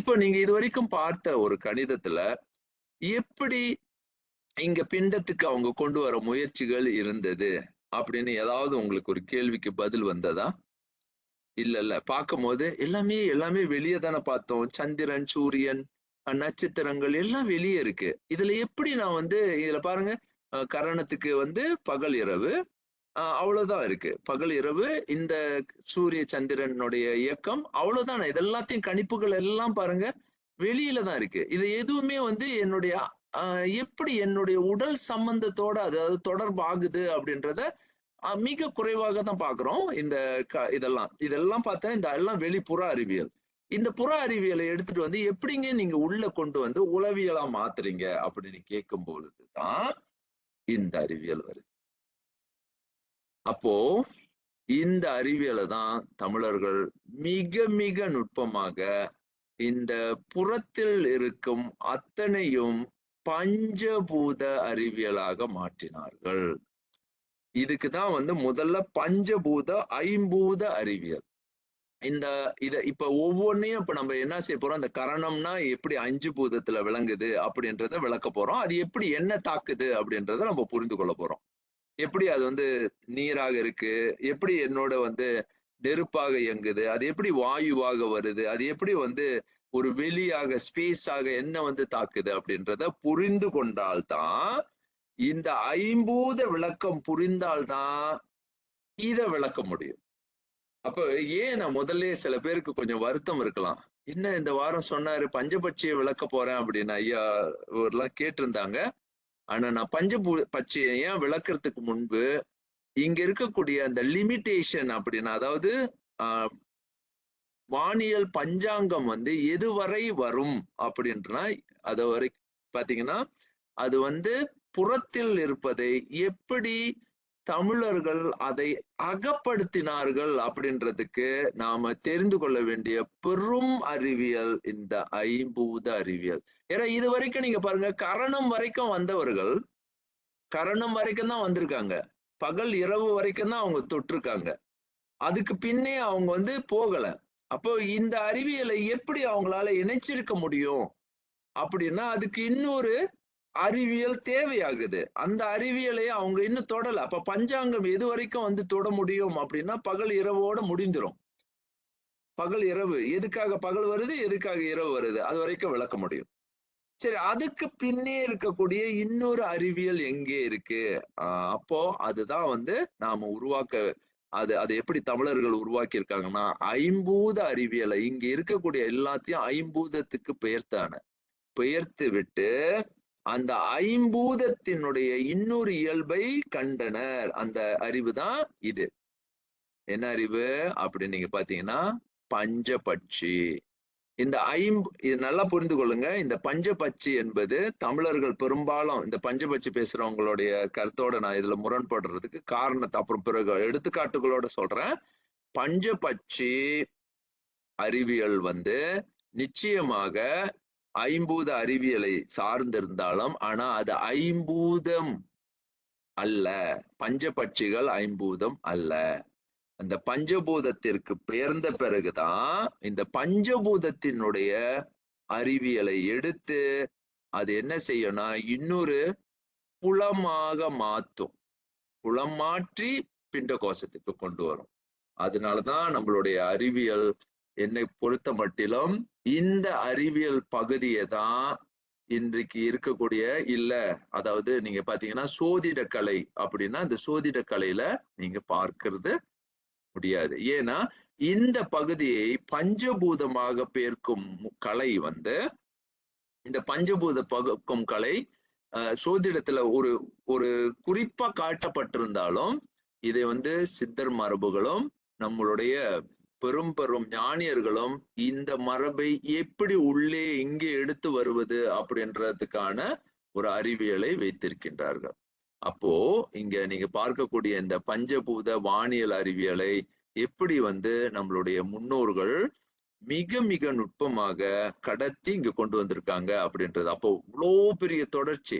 இப்போ நீங்க இது வரைக்கும் பார்த்த ஒரு கணிதத்துல எப்படி இங்க பிண்டத்துக்கு அவங்க கொண்டு வர முயற்சிகள் இருந்தது அப்படின்னு ஏதாவது உங்களுக்கு ஒரு கேள்விக்கு பதில் வந்ததா? இல்ல இல்ல. பார்க்கும் போது எல்லாமே எல்லாமே வெளியே தானே பார்த்தோம். சந்திரன் சூரியன் நட்சத்திரங்கள் எல்லாம் வெளியே இருக்கு. இதுல எப்படி நான் வந்து இதுல பாருங்க கரணத்துக்கு வந்து பகல் இரவு அவ்வளவுதான் இருக்கு. பகல் இரவு இந்த சூரிய சந்திரனுடைய இயக்கம் அவ்வளவுதான். இது எல்லாத்தையும் கணிப்புகள் எல்லாம் பாருங்க வெளியில தான் இருக்கு. இது எதுவுமே வந்து என்னுடைய எப்படி என்னுடைய உடல் சம்பந்தத்தோட அதாவது தொடர்பு ஆகுது அப்படின்றத மிக குறைவாக தான் பாக்குறோம். இந்த க- இதெல்லாம். இதெல்லாம் பார்த்தா இந்த எல்லாம் வெளிப்புற அறிவியல். இந்த புற அறிவியலை எடுத்துட்டு வந்து எப்படிங்க நீங்க உள்ள கொண்டு வந்து உளவியலா மாத்துறீங்க அப்படின்னு கேட்கும் பொழுதுதான் இந்த அறிவியல் வருது. அப்போ இந்த அறிவியலை தான் தமிழர்கள் மிக மிக நுட்பமாக இந்த புறத்தில் இருக்கும் அத்தனையும் பஞ்சபூத அறிவியலாக மாற்றினார்கள். இதுக்கு தான் வந்து முதல்ல பஞ்சபூத ஐம்பூத அறிவியல். இந்த இத இப்ப ஒவ்வொன்றையும் இப்ப நம்ம என்ன செய்ய போறோம்? இந்த கரணம்னா எப்படி அஞ்சு பூதத்துல விளங்குது அப்படின்றத விளக்க போறோம். அது எப்படி என்ன தாக்குது அப்படின்றத நம்ம புரிந்து கொள்ள போறோம். எப்படி அது வந்து நீராக இருக்கு? எப்படி என்னோட வந்து நெருப்பாக இயங்குது? அது எப்படி வாயுவாக வருது? அது எப்படி வந்து ஒரு வெளியாக ஸ்பேஸாக என்ன வந்து தாக்குது அப்படின்றத புரிந்து கொண்டால்தான் இந்த ஐம்பூத விளக்கம் புரிந்தால்தான் இதை விளக்க முடியும். அப்ப ஏன் நான் முதல்ல சில பேருக்கு கொஞ்சம் வருத்தம் இருக்கலாம்? என்ன இந்த வாரம் சொன்னாரு பஞ்சபட்சியை விளக்க போறேன் அப்படின்னு ஐயா எல்லாம் கேட்டிருந்தாங்க. ஆனா நான் பஞ்சபூ பட்சியை ஏன் விளக்குறதுக்கு முன்பு இங்க இருக்கக்கூடிய அந்த லிமிட்டேஷன் அப்படின்னா அதாவது ஆஹ் வானியல் பஞ்சாங்கம் வந்து எதுவரை வரும் அப்படின்றனா அது வரை பாத்தீங்கன்னா அது வந்து புறத்தில் இருப்பதை எப்படி தமிழர்கள் அதை அகப்படுத்தினார்கள் அப்படின்றதுக்கு நாம தெரிந்து கொள்ள வேண்டிய பெரும் அறிவியல் இந்த ஐம்பூத அறிவியல். ஏன்னா இது வரைக்கும் நீங்க பாருங்க கரணம் வரைக்கும் வந்தவர்கள் கரணம் வரைக்கும் தான் வந்திருக்காங்க. பகல் இரவு வரைக்கும் தான் அவங்க தொட்டிருக்காங்க. அதுக்கு பின்னே அவங்க வந்து போகல. அப்போ இந்த அறிவியலை எப்படி அவங்களால இணைச்சிருக்க முடியும்? அப்படின்னா அதுக்கு இன்னொரு அறிவியல் தேவையாகுது. அந்த அறிவியலை அவங்க இன்னும் தொடல. அப்ப பஞ்சாங்கம் எது வரைக்கும் வந்து தொட முடியும் அப்படின்னா பகல் இரவோட முடிந்துரும். பகல் இரவு. எதுக்காக பகல் வருது? எதுக்காக இரவு வருது? அது வரைக்கும் விளக்க முடியும். சரி அதுக்கு பின்னே இருக்கக்கூடிய இன்னொரு அறிவியல் எங்கே இருக்கு? அப்போ அதுதான் வந்து நாம உருவாக்க அது அது எப்படி தமிழர்கள் உருவாக்கி இருக்காங்கன்னா ஐம்பூத அறிவியலை. இங்க இருக்கக்கூடிய எல்லாத்தையும் ஐம்பூதத்துக்கு பெயர்த்தான பெயர்த்து விட்டு அந்த ஐம்பூதத்தினுடைய இன்னொரு இயல்பை கண்டனர். அந்த அறிவு தான் இது. என்ன அறிவு? அப்படின்னு நீங்க பாத்தீங்கன்னா பஞ்சபட்சி. இந்த ஐம்பு இது நல்லா புரிந்து கொள்ளுங்க. இந்த பஞ்சபட்சி என்பது தமிழர்கள் பெரும்பாலும் இந்த பஞ்சபட்சி பேசுறவங்களுடைய கருத்தோட நான் இதுல முரண்படுறதுக்கு காரணத்தை அப்புறம் பிறகு எடுத்துக்காட்டுகளோட சொல்றேன். பஞ்சபட்சி அறிவியல் வந்து நிச்சயமாக ஐம்பூத அறிவியலை சார்ந்திருந்தாலும் ஆனா அது ஐம்பூதம் அல்ல. பஞ்சபட்சிகள் ஐம்பூதம் அல்ல. அந்த பஞ்சபூதத்திற்கு பெயர்ந்த பிறகுதான் இந்த பஞ்சபூதத்தினுடைய அறிவியலை எடுத்து அது என்ன செய்யும்னா இன்னொரு புலமாக மாத்தும். புலம் மாற்றி பிண்ட கோஷத்துக்கு கொண்டு வரும். அதனாலதான் நம்மளுடைய அறிவியல் என்னை பொறுத்த மட்டிலும் இந்த அறிவியல் பகுதியை தான் இன்றைக்கு இருக்கக்கூடிய இல்ல. அதாவது நீங்க பாத்தீங்கன்னா சோதிட கலை அப்படின்னா இந்த சோதிட கலையில நீங்க பார்க்கிறது முடியாது. ஏன்னா இந்த பகுதியை பஞ்சபூதமாக பேர்க்கும் கலை வந்து இந்த பஞ்சபூத பகுக்கும் கலை சோதிடத்துல ஒரு ஒரு குறிப்பா காட்டப்பட்டிருந்தாலும் இதை வந்து சித்தர் மரபுகளும் நம்மளுடைய பெரும் பெரும் ஞானியர்களும் இந்த மரபை எப்படி உள்ளே இங்கே எடுத்து வருவது அப்படின்றதுக்கான ஒரு அறிவியலை வைத்திருக்கின்றார்கள். அப்போ இங்க நீங்க பார்க்கக்கூடிய இந்த பஞ்சபூத வானியல் அறிவியலை எப்படி வந்து நம்மளுடைய முன்னோர்கள் மிக மிக நுட்பமாக கடத்தி இங்க கொண்டு வந்திருக்காங்க அப்படின்றது. அப்போ இவ்வளோ பெரிய தொடர்ச்சி.